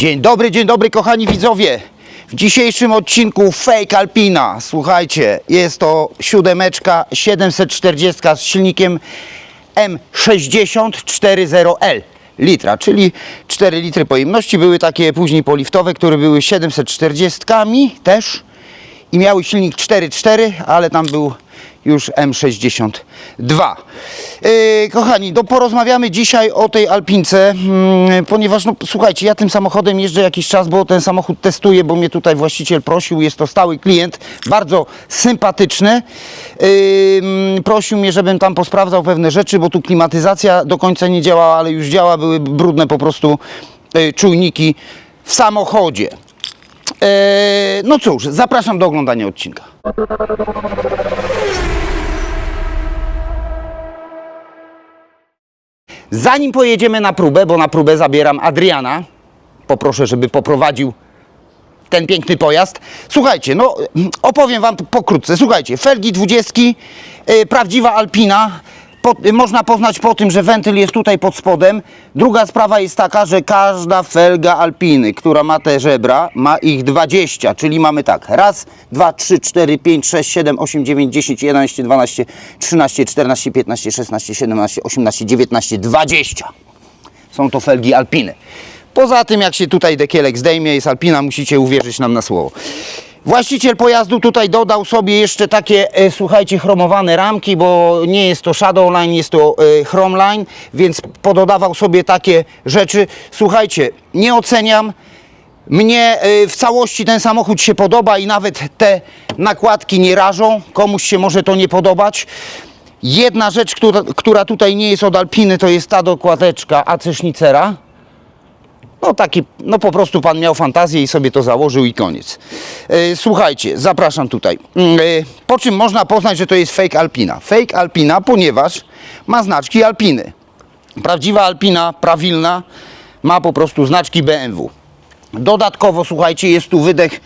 Dzień dobry, dzień dobry kochani widzowie. W dzisiejszym odcinku Fake Alpina. Słuchajcie, jest to siódemeczka 740 z silnikiem M6040L litra, czyli 4 litry pojemności. Były takie później poliftowe, które były 740 też i miały silnik 4.4, ale tam był już M62. Yy, kochani, to porozmawiamy dzisiaj o tej Alpince, mm, ponieważ no, słuchajcie, ja tym samochodem jeżdżę jakiś czas, bo ten samochód testuję, bo mnie tutaj właściciel prosił, jest to stały klient, bardzo sympatyczny. Yy, mm, prosił mnie, żebym tam posprawdzał pewne rzeczy, bo tu klimatyzacja do końca nie działała, ale już działa, były brudne po prostu yy, czujniki w samochodzie. Eee, no cóż, zapraszam do oglądania odcinka. Zanim pojedziemy na próbę, bo na próbę zabieram Adriana, poproszę, żeby poprowadził ten piękny pojazd. Słuchajcie, no opowiem Wam pokrótce. Słuchajcie, felgi 20, yy, prawdziwa Alpina. Po, można poznać po tym, że wentyl jest tutaj pod spodem. Druga sprawa jest taka, że każda felga Alpiny, która ma te żebra, ma ich 20, czyli mamy tak, raz, dwa, trzy, cztery, pięć, sześć, siedem, osiem, dziewięć, dziesięć, jedenaście, dwanaście, trzynaście, czternaście, piętnaście, szesnaście, siedemnaście, osiemnaście, dziewiętnaście, dwadzieścia są to felgi Alpiny. Poza tym, jak się tutaj dekielek zdejmie, jest Alpina, musicie uwierzyć nam na słowo. Właściciel pojazdu tutaj dodał sobie jeszcze takie, e, słuchajcie, chromowane ramki, bo nie jest to Shadowline, jest to e, Chromeline, więc pododawał sobie takie rzeczy. Słuchajcie, nie oceniam, mnie e, w całości ten samochód się podoba i nawet te nakładki nie rażą. Komuś się może to nie podobać. Jedna rzecz, która, która tutaj nie jest od Alpiny, to jest ta dokładeczka AC Schnitzera. No taki, no po prostu pan miał fantazję i sobie to założył i koniec. E, słuchajcie, zapraszam tutaj. E, po czym można poznać, że to jest fake Alpina? Fake Alpina, ponieważ ma znaczki Alpiny. Prawdziwa Alpina, prawilna, ma po prostu znaczki BMW. Dodatkowo, słuchajcie, jest tu wydech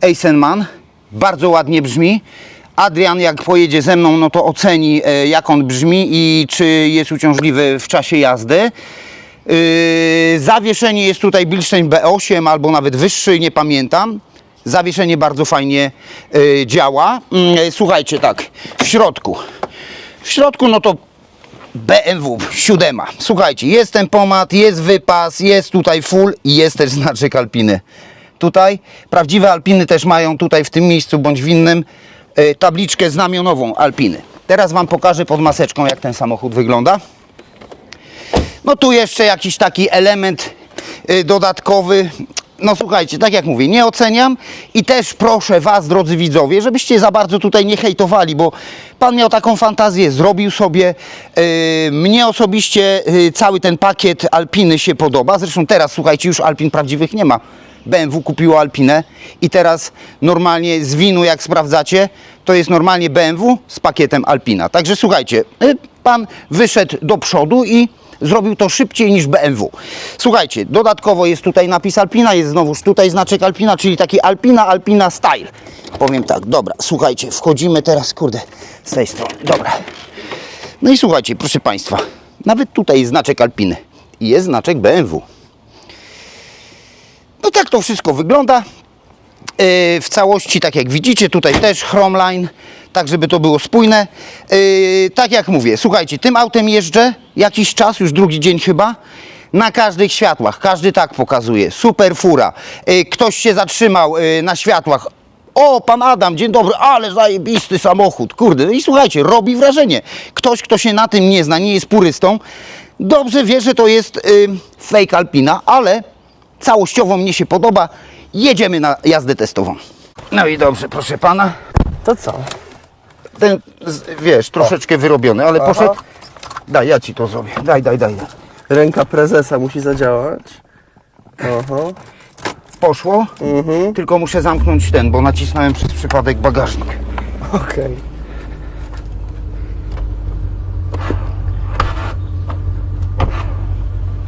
Eisenman. Bardzo ładnie brzmi. Adrian, jak pojedzie ze mną, no to oceni, e, jak on brzmi i czy jest uciążliwy w czasie jazdy. Yy, zawieszenie jest tutaj Bilstein B8 albo nawet wyższy, nie pamiętam. Zawieszenie bardzo fajnie yy, działa. Yy, słuchajcie, tak, w środku. W środku, no to BMW 7. Słuchajcie, jest tempomat, jest wypas, jest tutaj full i jest też znaczek Alpiny. Tutaj prawdziwe Alpiny też mają tutaj w tym miejscu bądź w innym tabliczkę znamionową Alpiny. Teraz Wam pokażę pod maseczką, jak ten samochód wygląda. No tu jeszcze jakiś taki element y, dodatkowy. No słuchajcie, tak jak mówię, nie oceniam i też proszę Was, drodzy widzowie, żebyście za bardzo tutaj nie hejtowali, bo Pan miał taką fantazję, zrobił sobie. y, mnie osobiście y, cały ten pakiet Alpiny się podoba. Zresztą teraz, słuchajcie, już Alpin prawdziwych nie ma. BMW kupiło Alpinę i teraz normalnie z winu, jak sprawdzacie, to jest normalnie BMW z pakietem Alpina. Także słuchajcie, y, Pan wyszedł do przodu i zrobił to szybciej niż BMW. Słuchajcie, dodatkowo jest tutaj napis Alpina, jest znowuż tutaj znaczek Alpina, czyli taki Alpina, Alpina Style. Powiem tak, dobra, słuchajcie, wchodzimy teraz, kurde, z tej strony, dobra. No i słuchajcie, proszę Państwa, nawet tutaj jest znaczek Alpiny i jest znaczek BMW. No tak to wszystko wygląda. Yy, w całości, tak jak widzicie, tutaj też Chromeline, tak żeby to było spójne. Yy, tak jak mówię, słuchajcie, tym autem jeżdżę jakiś czas, już drugi dzień chyba, na każdych światłach, każdy tak pokazuje, super fura. Yy, ktoś się zatrzymał yy, na światłach, o, pan Adam, dzień dobry, ale zajebisty samochód, kurde. No i słuchajcie, robi wrażenie. Ktoś, kto się na tym nie zna, nie jest purystą, dobrze wie, że to jest yy, fake Alpina, ale całościowo mnie się podoba. Jedziemy na jazdę testową. No i dobrze, proszę pana. To co? Ten, wiesz, troszeczkę wyrobiony, ale Aha. poszedł. Daj, ja ci to zrobię. Daj, daj, daj. Ręka prezesa musi zadziałać. Aha. Poszło. Mhm. Tylko muszę zamknąć ten, bo nacisnąłem przez przypadek bagażnik. Okej.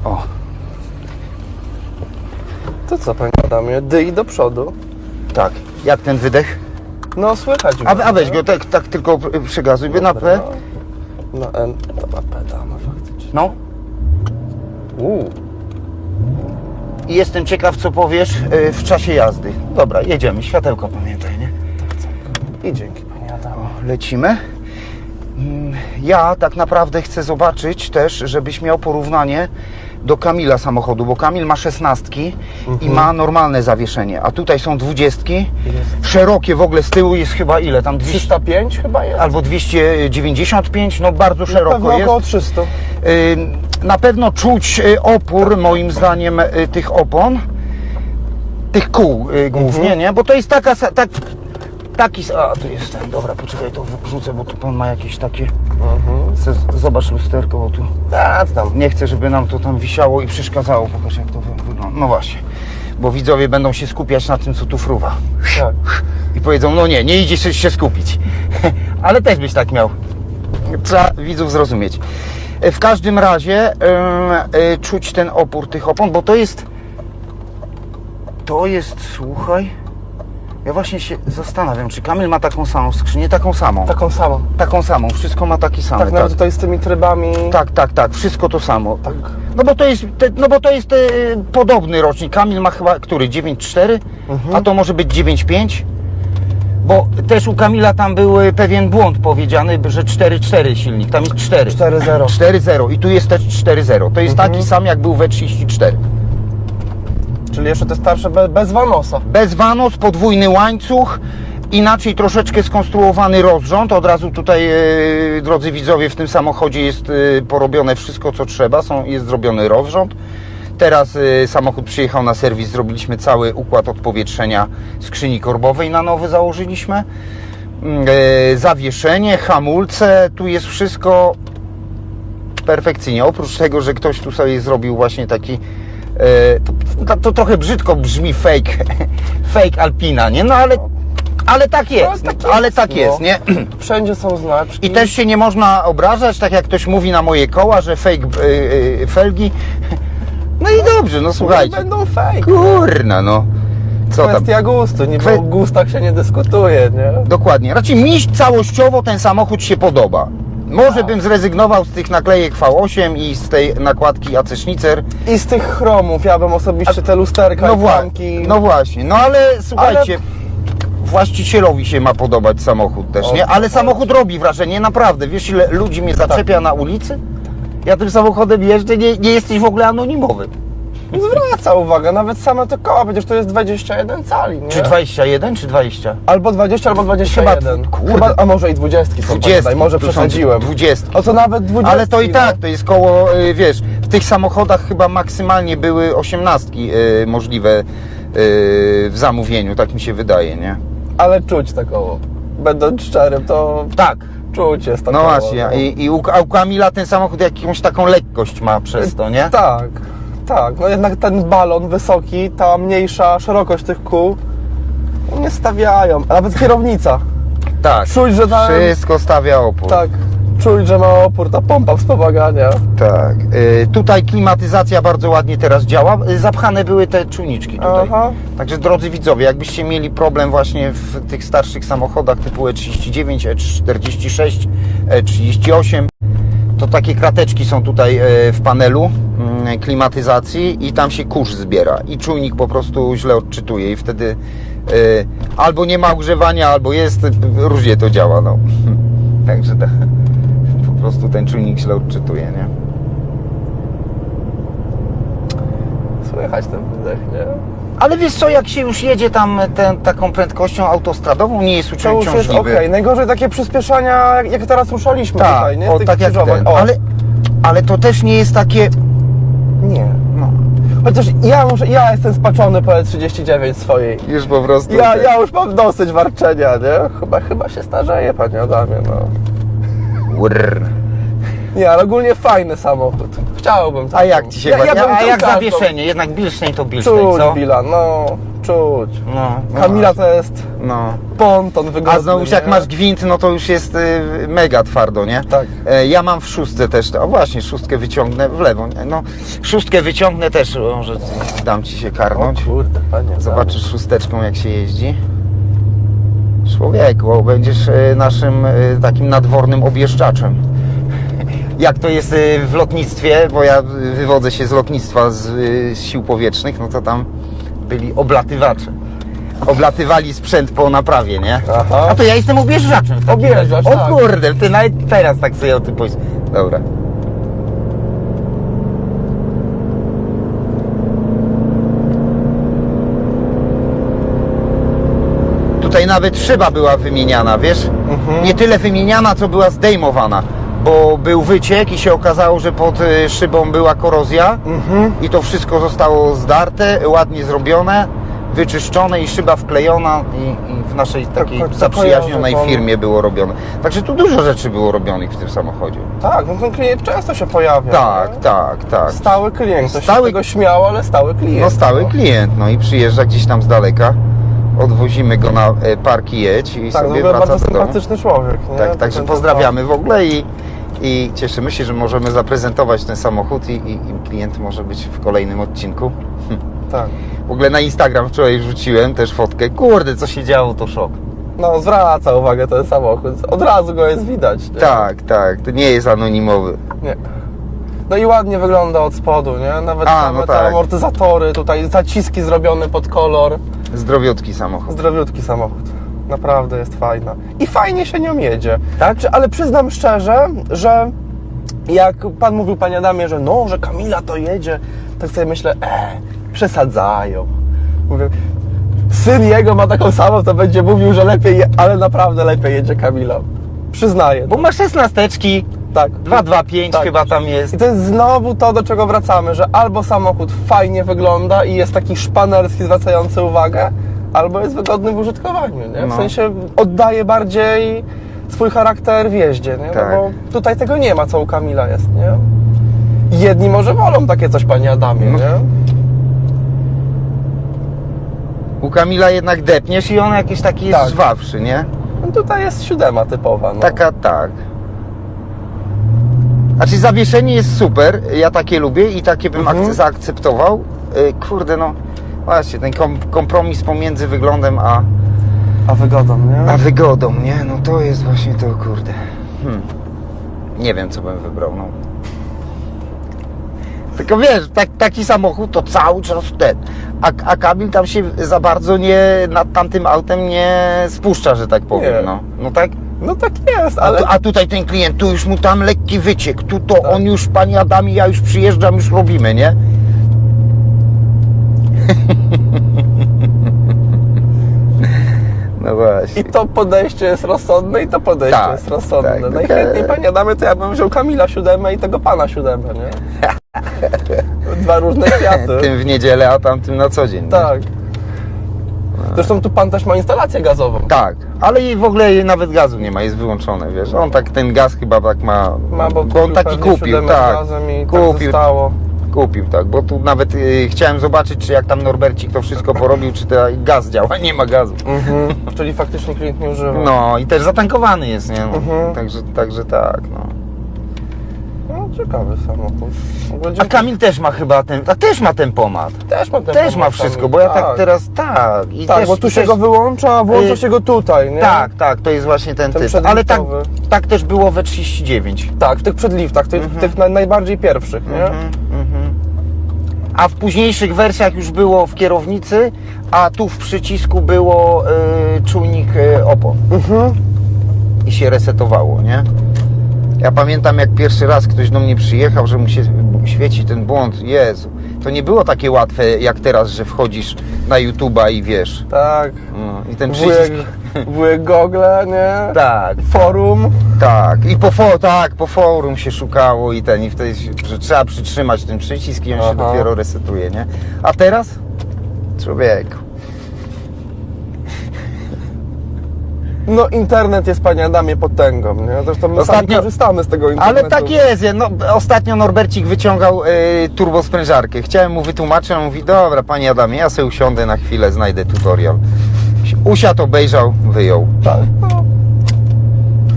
O, To co, panie Adamie? Dyj do przodu. tak. Jak ten wydech? No, słychać A, a weź go, tak, tak tylko przygazuj by na. P. No, N. Dobra, pedama faktycznie. No. Uuu. I jestem ciekaw, co powiesz y, w czasie jazdy. Dobra, jedziemy. Światełko pamiętaj, nie? I dzięki, panie Adamie. Lecimy. Mm, Ja tak naprawdę chcę zobaczyć też, żebyś miał porównanie do Kamila samochodu, bo Kamil ma szesnastki i ma normalne zawieszenie, a tutaj są dwudziestki, szerokie w ogóle z tyłu jest chyba ile, tam 200 305 chyba jest? albo 295, no bardzo szeroko Pewno jest. około 300. Y, Na pewno czuć y, opór, moim zdaniem, y, tych opon, tych kół y, głównie, nie? Bo to jest taka, sa- tak, taki, a tu jest ten, dobra, poczekaj, to wrzucę, bo tu pan ma jakieś takie, Mhm. zobacz lusterko, bo tu A, tam? nie chcę, żeby nam to tam wisiało i przeszkadzało, pokaż jak to wy- wygląda, no właśnie, bo widzowie będą się skupiać na tym, co tu fruwa Tak. i powiedzą, no nie, nie idzie się- skupić. Ale też byś tak miał. Trzeba widzów zrozumieć. W każdym razie ym, y, czuć ten opór tych opon, bo to jest. To jest, słuchaj. Ja właśnie się zastanawiam, czy Kamil ma taką samą skrzynię, taką samą. Taką samą. Taką samą, wszystko ma taki sam. Tak, nawet tutaj z tymi trybami. tak, tak, tak, wszystko to samo. Tak. No bo to jest, te, no bo to jest e, podobny rocznik. Kamil ma chyba który? 9.4, Mhm. a to może być 9.5. Bo też u Kamila tam był e, pewien błąd powiedziany, że 4.4 silnik, tam jest 4. 4.0. 4.0 i tu jest też 4.0. To jest Mhm. taki sam jak był we 34. Czyli jeszcze te starsze be, bez Vanosa. Bez wanos, podwójny łańcuch, inaczej troszeczkę skonstruowany rozrząd. Od razu tutaj, e, drodzy widzowie, w tym samochodzie jest e, porobione wszystko, co trzeba. Są, jest zrobiony rozrząd. Teraz e, samochód przyjechał na serwis, zrobiliśmy cały układ odpowietrzenia skrzyni korbowej na nowy założyliśmy. Mm, Zawieszenie, hamulce, tu jest wszystko perfekcyjnie. Oprócz tego, że ktoś tu sobie zrobił właśnie taki. E, to, to trochę brzydko brzmi fake, fake Alpina, nie? No ale, ale tak jest, tak ale jest, tak no. jest, nie? Wszędzie są znaczki. I też się nie można obrażać, tak jak ktoś mówi na moje koła, że fake e, felgi. No i dobrze, no słuchajcie. będą fake. Kurna, no. Co tam? Kwestia gustu, nie Kwe- o gustach się nie dyskutuje, nie? Dokładnie. Raczej mi całościowo ten samochód się podoba. Może Tak. bym zrezygnował z tych naklejek V8 i z tej nakładki Acesznicer. I z tych chromów, ja bym osobiście te lusterka No, i wła- klamki... no właśnie, no ale słuchajcie, właścicielowi się ma podobać samochód też, nie? Ale tak. samochód robi wrażenie, naprawdę. Wiesz ile ludzi mnie zaczepia na ulicy? Ja tym samochodem jeżdżę, nie, nie jesteś w ogóle anonimowy. Zwraca uwagę, nawet same te koła, przecież to jest 21 cali, nie? Czy 21, czy 20? Albo 20, albo 21. Chyba- kurde. Chyba, a może i 20 są, 20. pamiętaj, może przesadziłem. 20. O co nawet 20. Ale to i no. tak, to jest koło, y, wiesz, w tych samochodach chyba maksymalnie były osiemnastki y, możliwe y, w zamówieniu, tak mi się wydaje, nie? Ale czuć te koło. Będąc szczerym, to Tak. czuć jest to No koło. właśnie, no. i, i u, u Kamila ten samochód jakąś taką lekkość ma przez to, nie? Tak, tak. No jednak ten balon wysoki, ta mniejsza szerokość tych kół nie stawiają. A nawet kierownica. Tak. Czuć, że tam- Wszystko stawia opór. Tak. Czuć, że ma opór, ta pompa wspomagania. Tak. Y, tutaj klimatyzacja bardzo ładnie teraz działa. Y, zapchane były te czujniczki tutaj. Aha. Także drodzy widzowie, jakbyście mieli problem właśnie w tych starszych samochodach typu E E39, E46, E38, to takie krateczki są tutaj e, w panelu mm, klimatyzacji i tam się kurz zbiera i czujnik po prostu źle odczytuje i wtedy e, albo nie ma ogrzewania, albo jest, różnie to działa, no. Także tak, po prostu ten czujnik źle odczytuje, nie? Słychać ten wydech, nie? Ale wiesz co, jak się już jedzie tam tę- taką prędkością autostradową, nie jest To już jest uciążliwy. okej. Najgorzej takie przyspieszania, jak- jak teraz ruszaliśmy Tak, tutaj, nie? o, Tych tak jak krzyżowań. ten. O, Ale, ale to też nie jest takie, nie. no, Chociaż ja muszę, ja jestem spaczony po E39 swojej. już po prostu... Ja, tak. ja już mam dosyć warczenia, nie? Chyba, chyba się starzeję, panie Adamie, no. Urr. Nie, ale ogólnie fajny samochód. Chciałbym A jak ci się ja, ja, ja bym A jak zawieszenie? Jednak Bilstein to Bilstein, Czuć, co? Bila, no, czuć. No, no Kamila to jest No. ponton wygodny. A znowu jak nie? masz gwint, no to już jest y, mega twardo, nie? Tak. E, ja mam w szóstce też, o właśnie, szóstkę wyciągnę w lewo, nie? no szóstkę wyciągnę też, może dam ci się O karnąć. kurde, panie Zobaczysz szósteczką jak się jeździ. Człowieku, będziesz e, naszym e, takim nadwornym objeżdżaczem. Jak to jest y, w lotnictwie, bo ja y, wywodzę się z lotnictwa z, y, z sił powietrznych, no to tam byli oblatywacze. Oblatywali sprzęt po naprawie, nie? Aha. A to ja jestem objeżdżaczem. Objeżdżacz. O tak. kurde, ty nawet teraz tak sobie o tym powiedz. Dobra. Tutaj nawet szyba była wymieniana, wiesz? Mhm. Nie tyle wymieniana, co była zdejmowana. Bo był wyciek i się okazało, że pod y, szybą była korozja Mhm. i to wszystko zostało zdarte, ładnie zrobione, wyczyszczone i szyba wklejona i, i w naszej takiej tak zaprzyjaźnionej kojarzę, firmie było robione. Także tu dużo rzeczy było robionych w tym samochodzie. Tak, no ten klient często się pojawia. Tak, nie? tak, tak. Stały klient. To Stały- się tego śmiało, ale stały klient. No stały no. klient, no i przyjeżdża gdzieś tam z daleka, odwozimy go na e, park i jedź i Tak, sobie ogóle wraca bardzo do domu. sympatyczny człowiek. Nie? Tak, także pozdrawiamy w ogóle i, i cieszymy się, że możemy zaprezentować ten samochód i, i, i klient może być w kolejnym odcinku. Tak. W ogóle na Instagram wczoraj wrzuciłem też fotkę. Kurde, co się działo, to szok. No, zwraca uwagę ten samochód. Od razu go jest widać. Nie? Tak, tak, to nie jest anonimowy. Nie. No i ładnie wygląda od spodu, nie? Nawet A, no te tak. amortyzatory, tutaj zaciski zrobione pod kolor. Zdrowiutki samochód. Zdrowiutki samochód. Naprawdę jest fajna. I fajnie się nią jedzie. Tak? Ale przyznam szczerze, że jak pan mówił, panie Adamie, że no, że Kamila to jedzie, tak sobie myślę, e, przesadzają. Mówię, syn jego ma taką samą, to będzie mówił, że lepiej, je, ale naprawdę lepiej jedzie Kamila. Przyznaję. Bo ma szesnasteczki, tak. 225 Tak. chyba tam jest. I to jest znowu to, do czego wracamy, że albo samochód fajnie wygląda i jest taki szpanerski, zwracający uwagę, albo jest wygodny w użytkowaniu, nie? W No. sensie oddaje bardziej swój charakter w jeździe, nie? Tak. No bo tutaj tego nie ma, co u Kamila jest, nie? Jedni może wolą takie coś, panie Adamie, No. nie? U Kamila jednak depniesz i on jakiś taki jest Tak. żwawszy, nie? No tutaj jest siódema typowa, no. Taka tak. Znaczy zawieszenie jest super, ja takie lubię i takie bym Mhm. akce- zaakceptował. Y, Kurde no, właśnie ten kom kompromis pomiędzy wyglądem a, A wygodą, nie? a wygodą, nie? No to jest właśnie to, kurde. Hmm. Nie wiem, co bym wybrał, no. Tylko wiesz, tak, taki samochód to cały czas ten. A, a Kamil tam się za bardzo nie, nad tamtym autem nie spuszcza, że tak powiem, Nie. no. No tak? No tak jest, A, ale... tu, a tutaj ten klient, tu już mu tam lekki wyciek, tu to Tak. on już, panie Adamie, ja już przyjeżdżam, już robimy, nie? No właśnie. I to podejście jest rozsądne i to podejście Tak, jest rozsądne. tak. Najchętniej, panie Adamie, to ja bym wziął Kamila siódemę i tego pana siódemę, nie? Dwa różne światy. Tym w niedzielę, a tamtym na co dzień. nie? Tak. Zresztą tu pan też ma instalację gazową. Tak, ale i w ogóle nawet gazu nie ma, jest wyłączone, wiesz. On tak, ten gaz chyba tak ma, Ma, bo, on taki kupił, tak. I Kupił, tak zostało. kupił, tak, bo tu nawet y, chciałem zobaczyć, czy jak tam Norbercik to wszystko porobił, czy ten gaz działa, nie ma gazu. Mhm. Czyli faktycznie klient nie używa. No i też zatankowany jest, nie? No, Mhm. także, także tak, no. No, ciekawy samochód. A Kamil też ma chyba ten, a też ma ten pomad. też ma ten Też ma wszystko, bo ja tak teraz, tak. I Tak, też, bo tu się też, go wyłącza, a włącza Y, się go tutaj, nie? Tak, tak, to jest właśnie ten, Ten typ. Ale tak, tak też było we 39. Tak, w tych przedliftach, tych, Mhm. tych naj, najbardziej pierwszych, nie? Mhm, mhm. A w późniejszych wersjach już było w kierownicy, a tu w przycisku było y, czujnik y, opon Mhm. i się resetowało, nie? Ja pamiętam jak pierwszy raz ktoś do mnie przyjechał, że mu się świeci ten błąd. Jezu, to nie było takie łatwe jak teraz, że wchodzisz na YouTube'a i wiesz. Tak. No, I ten Wujek, przycisk. wujek Google, nie? Tak, Forum. tak. I po, fo, tak, po forum się szukało i ten, i wtedy, się- że trzeba przytrzymać ten przycisk i on się Aha. dopiero resetuje, nie? A teraz? Człowieku. No internet jest, panie Adamie, potęgą, nie? Zresztą my Ostatnio- sami korzystamy z tego internetu. Ale tak jest, no, ostatnio Norbercik wyciągał y, turbosprężarkę. Chciałem mu wytłumaczyć, on mówi, dobra, panie Adamie, ja sobie usiądę na chwilę, znajdę tutorial. Usiadł, obejrzał, wyjął. Tak, no.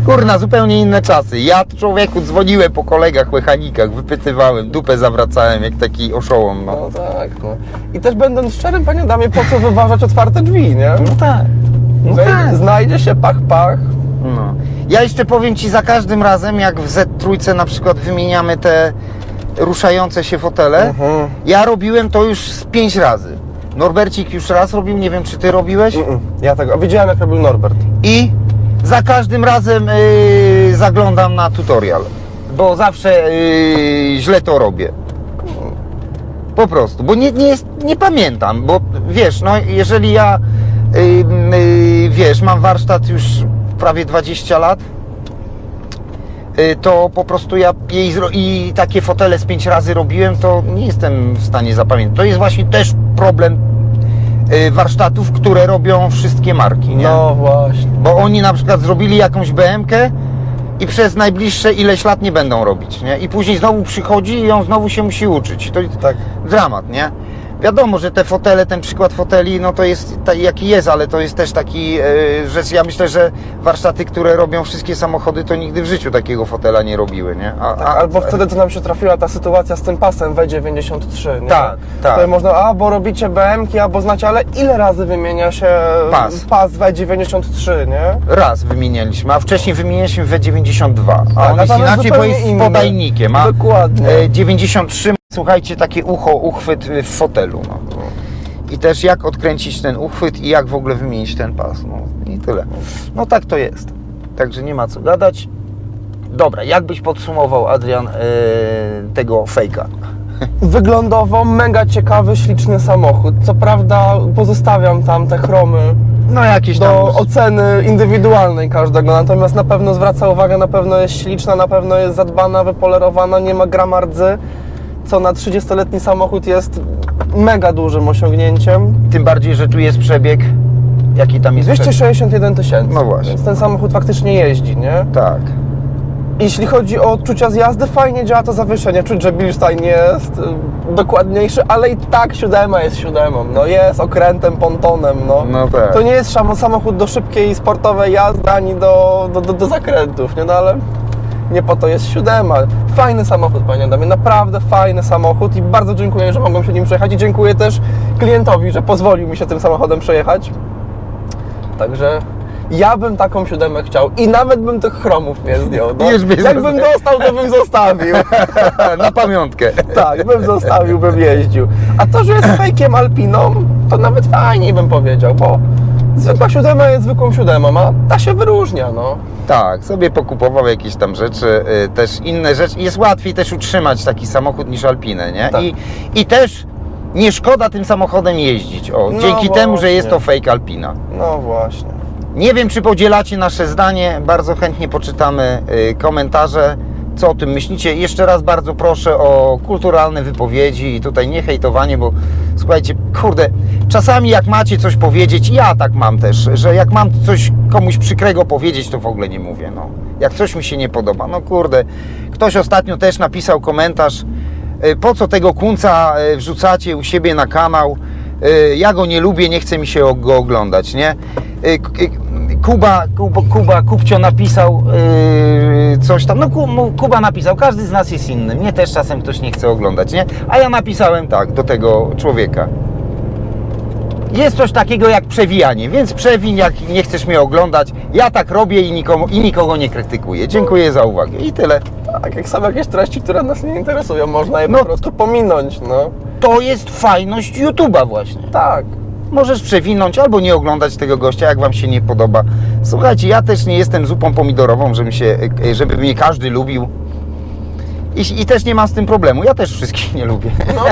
Kurna, zupełnie inne czasy. Ja człowieku dzwoniłem po kolegach, mechanikach, wypytywałem, dupę zawracałem jak taki oszołom, no. no tak, no. I też będąc szczerym, panie Adamie, po co wyważać otwarte drzwi, nie? No tak. No tak. Znajdzie się pach, pach. No. Ja jeszcze powiem Ci za każdym razem, jak w Z3 na przykład wymieniamy te ruszające się fotele, Mhm. ja robiłem to już z pięć razy. Norbercik już raz robił, nie wiem czy Ty robiłeś. Mm-mm. Ja tego, a widziałem jak robił Norbert. I za każdym razem yy, zaglądam na tutorial, bo zawsze yy, źle to robię. Po prostu, bo nie, nie, jest, nie pamiętam, bo wiesz, no jeżeli ja, wiesz, mam warsztat już prawie 20 lat, yy, to po prostu ja jej i takie fotele z 5 razy robiłem, to nie jestem w stanie zapamiętać. To jest właśnie też problem yy, warsztatów, które robią wszystkie marki, nie? No właśnie. Bo oni na przykład zrobili jakąś BMK i przez najbliższe ileś lat nie będą robić, nie? I później znowu przychodzi i on znowu się musi uczyć. To jest Tak. dramat, nie? Wiadomo, że te fotele, ten przykład foteli, no to jest ta, jaki jest, ale to jest też taki e, rzecz. Ja myślę, że warsztaty, które robią wszystkie samochody, to nigdy w życiu takiego fotela nie robiły, nie? A, Tak, albo wtedy to nam się trafiła ta sytuacja z tym pasem W93, nie? Tak, tak. To można, a bo robicie BM-ki, albo znacie, ale ile razy wymienia się Pas. pas W93, nie? Raz wymienialiśmy, a wcześniej wymienialiśmy W92, a Tak, on a jest inaczej, bo jest inny. podajnikiem, a Dokładnie. e, 93, słuchajcie, takie ucho, uchwyt w fotelu, no. I też jak odkręcić ten uchwyt i jak w ogóle wymienić ten pas, no i tyle. No tak to jest, także nie ma co gadać. Dobra, jak byś podsumował, Adrian, e, tego fejka? Wyglądowo mega ciekawy, śliczny samochód. Co prawda pozostawiam tam te chromy No jakieś do tam... oceny indywidualnej każdego, natomiast na pewno zwraca uwagę, na pewno jest śliczna, na pewno jest zadbana, wypolerowana, nie ma gramardzy, co na 30-letni samochód jest mega dużym osiągnięciem. Tym bardziej, że tu jest przebieg, jaki tam jest przebieg? 261 tysięcy. No właśnie. Więc ten samochód faktycznie jeździ, nie? Tak. Jeśli chodzi o odczucia z jazdy, fajnie działa to zawieszenie. Czuć, że Bilstein jest y, dokładniejszy, ale i tak siódema jest siódemą. No jest okrętem, pontonem, no. No tak. To nie jest szamo- samochód do szybkiej, sportowej jazdy, ani do, do, do, do zakrętów, nie? No ale nie po to jest siódema. Fajny samochód, panie Adamie, naprawdę fajny samochód i bardzo dziękuję, że mogłem się nim przejechać i dziękuję też klientowi, że pozwolił mi się tym samochodem przejechać. Także ja bym taką siódemę chciał i nawet bym tych chromów nie zdjął. No. Jakbym dostał, to bym zostawił. Na pamiątkę. Tak, bym zostawił, bym jeździł. A to, że jest fejkiem Alpiną, to nawet fajniej bym powiedział, bo zwykła siódema jest zwykłą siódemą, a ta się wyróżnia, no. Tak, sobie pokupował jakieś tam rzeczy, y, też inne rzeczy. Jest łatwiej też utrzymać taki samochód niż Alpinę, nie? Tak. I, I też nie szkoda tym samochodem jeździć. O, No dzięki temu, że jest to fake Alpina. No właśnie. Nie wiem, czy podzielacie nasze zdanie. Bardzo chętnie poczytamy y, komentarze. Co o tym myślicie? Jeszcze raz bardzo proszę o kulturalne wypowiedzi i tutaj nie hejtowanie, bo słuchajcie, kurde, czasami jak macie coś powiedzieć, ja tak mam też, że jak mam coś komuś przykrego powiedzieć, to w ogóle nie mówię. No. Jak coś mi się nie podoba, no kurde. Ktoś ostatnio też napisał komentarz, y, po co tego kunca y, wrzucacie u siebie na kanał? Y, Ja go nie lubię, nie chce mi się go oglądać, nie? Kuba, Kuba, Kuba Kupcio napisał yy, coś tam, no Kuba napisał, każdy z nas jest inny, mnie też czasem ktoś nie chce oglądać, nie? A ja napisałem tak do tego człowieka. Jest coś takiego jak przewijanie, więc przewiń, jak nie chcesz mnie oglądać. Ja tak robię i, nikomu, i nikogo nie krytykuję. Dziękuję za uwagę. I tyle. Tak, jak są jakieś treści, które nas nie interesują, można je No. po prostu pominąć, no. To jest fajność YouTube'a właśnie. Tak. Możesz przewinąć albo nie oglądać tego gościa, jak wam się nie podoba. Słuchajcie, ja też nie jestem zupą pomidorową, żeby, się, żeby mnie każdy lubił. I, I też nie mam z tym problemu. Ja też wszystkich nie lubię. No,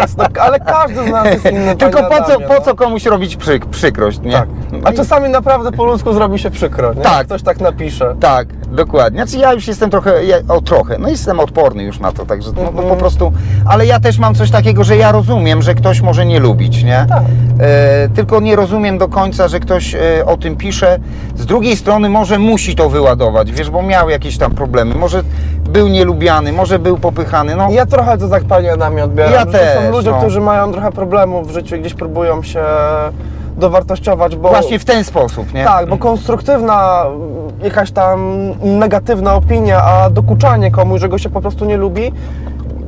jest, no, ale każdy z nas jest inny. Tylko panie po co, po co komuś robić przyk, przykrość, nie? Tak. A czasami naprawdę po ludzku zrobi się przykro, nie? Tak. Ktoś tak napisze. Tak, dokładnie. Znaczy ja już jestem trochę, ja, o trochę, no jestem odporny już na to, także no, no, po Mhm. prostu, ale ja też mam coś takiego, że ja rozumiem, że ktoś może nie lubić, nie? Tak. E, tylko nie rozumiem do końca, że ktoś e, o tym pisze. Z drugiej strony może musi to wyładować, wiesz, bo miał jakieś tam problemy, może był nielubiany, może był popychany, no Ja trochę to tak panie Adamie odbieram. Ja że to też, są ludzie, no. którzy mają trochę problemów w życiu i gdzieś próbują się dowartościować, bo... właśnie w ten sposób, nie? Tak, bo konstruktywna, jakaś tam negatywna opinia, a dokuczanie komuś, że go się po prostu nie lubi,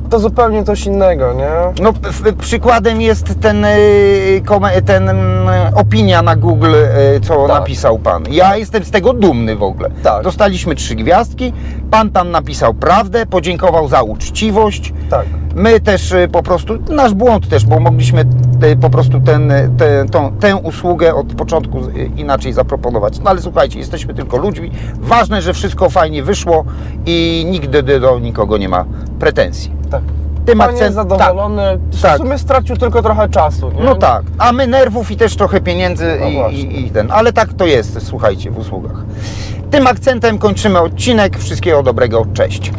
to zupełnie coś innego, nie? No, przykładem jest ten, y, ten mm, opinia na Google, y, co Tak. napisał pan. Ja jestem z tego dumny w ogóle. Tak. Dostaliśmy trzy gwiazdki, pan tam napisał prawdę, podziękował za uczciwość. Tak. My też y, po prostu, nasz błąd też, bo mogliśmy po prostu ten, y, te, tą, tę usługę od początku inaczej zaproponować. No ale słuchajcie, jesteśmy tylko ludźmi. Ważne, że wszystko fajnie wyszło i nigdy do nikogo nie ma pretensji. Tak. Tym Pan jest zadowolony, w tak. sumie stracił tylko trochę czasu, nie? No tak, a my nerwów i też trochę pieniędzy No i, właśnie. i, i ten, ale tak to jest, słuchajcie, w usługach. Tym akcentem kończymy odcinek. Wszystkiego dobrego, cześć.